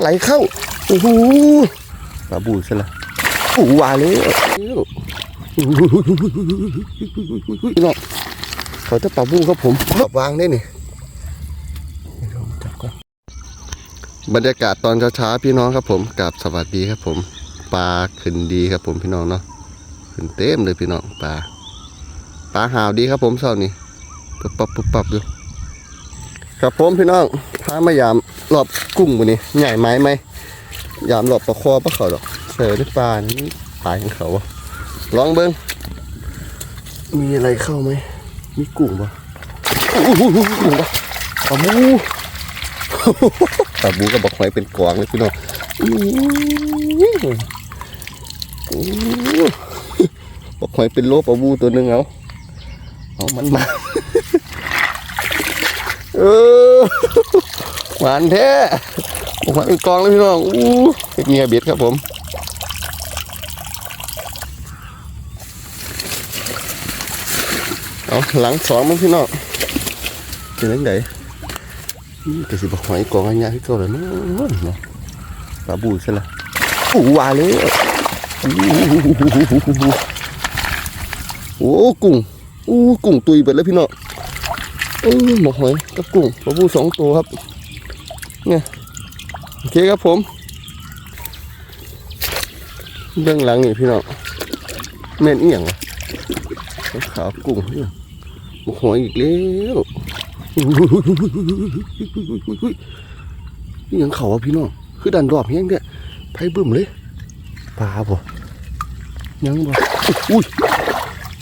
ไหลเข้าโอ้โหปลาบูซะละโอ้วาเลยพี่น้องเขาจะปลาบูครับผมวางได้นี่บรรยากาศตอนเช้าๆพี่น้องครับผมกับสวัสดีครับผมปลาขึ้นดีครับผมพี่น้องเนาะขึ้นเต็มเลยพี่น้องปลาปลาหาวดีครับผมเช้านี้ปุ๊บปั๊บปุ๊บปั๊บอยู่ครับผมพี่น้อง พามายามรอบกุ้งวันนี้ใหญ่ไหมไหมยามรอบปลาคอปลาเขาดอกเสือด้วยปลานี่ปลาของเขาลองเบิ้งมีอะไรเข้าไหมมีกุ้งปะกุ้งปะปลาบูปลาบูก็บอกหอยเป็นกวางเลยพี่น้องบอกหอยเป็นโลปลาบูตัวนึงเอาเอามันมาเออ หวานแท้บอกหอยเป็นกองเลยพี่น้องอู้เฮ็ดเงียเบ็ดครับผมเอาหลังสองมั้งพี่น้องเป็นยังไงแต่สิบอกหอยกองอันยาที่เก่าแล้วเนาะเนาะปลาบูใช่ละโอ้ว่าเลยโอ้กุ้งอู้กุ้งตุยไปแล้วพี่น้องเออหมกหอยกับกุ้งปลาบูสองตัวครับ เนี่ยโอเคครับผมเบื้องหลังนี่พี่น้องแม่นเอียงอะขาวกุ้งเนี่ยหมกหอยอีกแล้วอุ้ยนี่ยังเขาอะพี่น้องคือดันรอบแห้งเนี่ยไพ่บึ้มเลยปลาบ่ยังบ่อุ้ย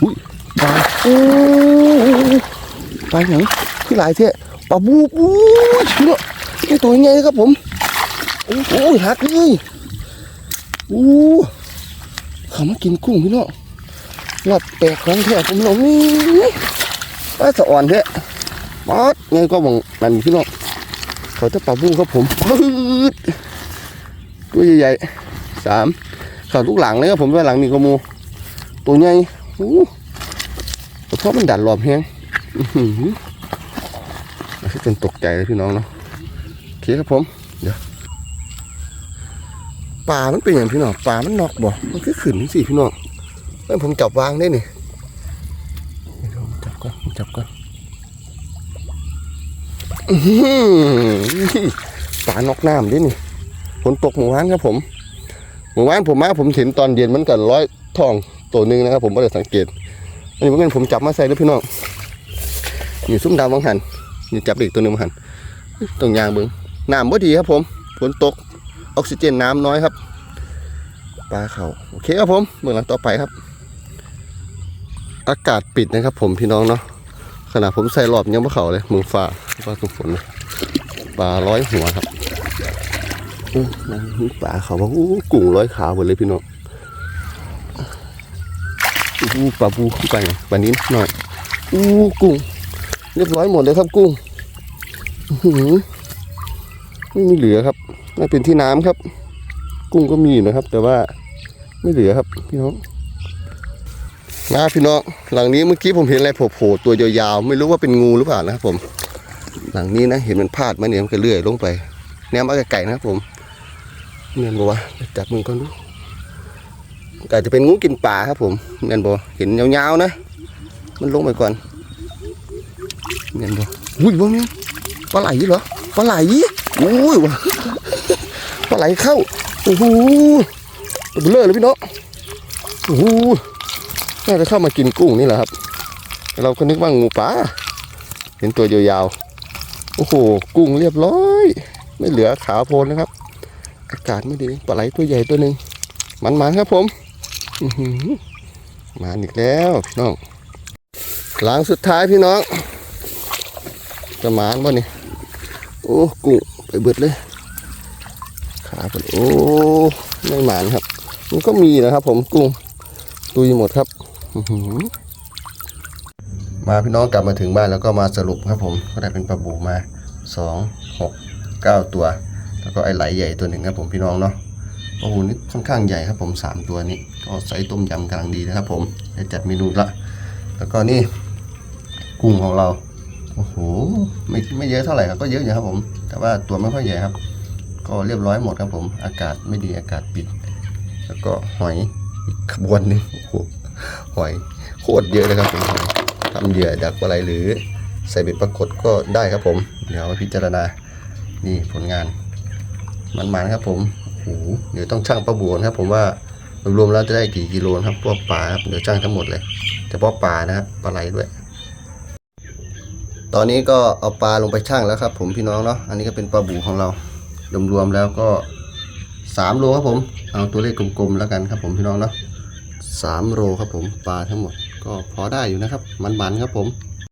อุ้ยปลาโอ้ปลาหยังคือหลายเท่ปลาบูบูเนาะนี่ ตัวใหญ่ครับผมโอ้โหหักเลยอู้เขามากินกุ้งพี่เนาะรอบแตกของแท้ผมเนาะนี่ปลาสะอ่อนแท้ปอดไงก็บังนั่นพี่เนาะเขาจะปลาบูครับผมปืดตัวใหญ่ๆสามเขาทุกหลังเลยครับผมด้วหลังนี่ก็มูตัวใหญ่โอ้เพราะมันดันรอบแห้งอื้อหือจนตกใจเลยพี่น้องเนาะ คครับผม เดี๋ยวปลามันเป็นอย่างพี่น้องปลามันนอกบ่ มันคือขึ้นนี่สิพี่น้องแล้วผมจับวางได้นี่ผมจับก่อนผมจับก่อนปลานอกน้ำด้วยนี่ฝนตกหมู่บ้านครับผมเมื่อวานผมมาผมเห็นตอนเย็นมันกันร้อยทองตัวหนึ่งนะครับ ผมไม่ได้สังเกตอันนี้เมื่อกี้ผมจับมาใส่แล้วพี่น้องอยู่ซุ้มดาววังหันนี่จับอีกตัวหนึ่งมาหันตรงยางเบิ้ง น้ำบ่ดีครับผมฝนตกออกซิเจนน้ำน้อยครับปลาเขาโอเคครับผมเบื้องหลังต่อไปครับ อากาศปิดนะครับ ผมพี่น้องเนาะขณะผมใส่รอบยังไม่เขาเลยมือฟ้าฟ้าตรงฝนปลาร้อยหัวครับนั่นนี่ปลาเขาบอกกุ้งร้อยขาหมดเลยพี่น้องอู้ปลาบูขึ้นไปหน่อยปลานิ้นหน่อยอู้กุ้งเรียบร้อยหมดเลยครับกุ้งหือ ไม่มีเหลือครับน่าเป็นที่น้ำครับ กุ้งก็มีอยู่นะครับ แต่ว่าไม่เหลือครับ พี่น้องนะพี่น้องหลังนี้เมื่อกี้ผมเห็นอะไรโผล่ตัวยาวๆไม่รู้ว่าเป็นงูหรือเปล่านะครับผม หลังนี้นะเห็นมันพาดมาเนี่ยมันก็เลื่อยลงไปแนวมาไกลๆนะครับผมเมียนบอกว่าจับมึงก่อนดูอาจจะเป็นงูกินป่าครับผมเมียนบอกเห็นยาวๆนะ มันลงไปก่อนเมียนบอกอุ้ยบ่เมียนปลาไหลเหรอปลาไหล อุ้ยวะปลาไหลเข้าโอ้โหตัวเบลอเลยพี่น้องโอ้โหน่าจะเข้ามากินกุ้งนี่แหละครับ เราก็นึกว่างูป่าเห็นตัวยาวๆโอ้โหกุ้งเรียบร้อย ไม่เหลือขาโพลนนะครับ อากาศไม่ดีปลาไหลตัวใหญ่ตัวหนึ่งมันๆครับผมมาอีกแล้วพี่น้องหลังสุดท้ายพี่น้องจะมานบ่นี่โอ้กุ้ง ไปเบิดเลย ขาเปิดโอ้ไม่หมานครับ มันก็มีนะครับ ผมกุ้งตุยหมดครับมาพี่น้องกลับมาถึงบ้านแล้วก็มาสรุปครับผมก็ได้เป็นปลาบูมาสองหกเก้าตัว แล้วก็ไอไหลใหญ่ตัวหนึ่งครับผมพี่น้องเนาะโอ้โหนี่ค่อนข้างใหญ่ครับผมสามตัวนี้ก็ใส่ต้มยำกำลังดีนะครับผมจะจัดเมนูละแล้วก็นี่กุ้งของเรา โอ้โหไม่ไม่เยอะเท่าไหร่ครับก็เยอะอยู่ครับผม แต่ว่าตัวไม่ค่อยใหญ่ครับ ก็เรียบร้อยหมดครับผม อากาศไม่ดีอากาศปิด แล้วก็หอยอีกขบวนนึงโอ้โหหอยโคตรเยอะเลยครับผมหอยทำเหยื่อดักปลาไหลหรือใส่เบ็ดปรากฏก็ได้ครับผม เดี๋ยวพิจารณานี่ผลงานมันๆครับผมโอ้โหเดี๋ยวต้องชั่งปลาบัวนครับ ผมว่ารวมๆแล้วจะได้กี่กิโลครับพวกปลาครับเดี๋ยวชั่งทั้งหมดเลยเฉพาะปลานะครับปลาไหลด้วย ตอนนี้ก็เอาปลาลงไปช่างแล้วครับ ผมพี่น้องเนาะอันนี้ก็เป็นปลาบูของเรารวมๆแล้วก็สามโลครับผม เอาตัวเลขกลมๆแล้วกันครับผมพี่น้องเนาะสามโลครับผมปลาทั้งหมด ก็พอได้อยู่นะครับมันๆครับผม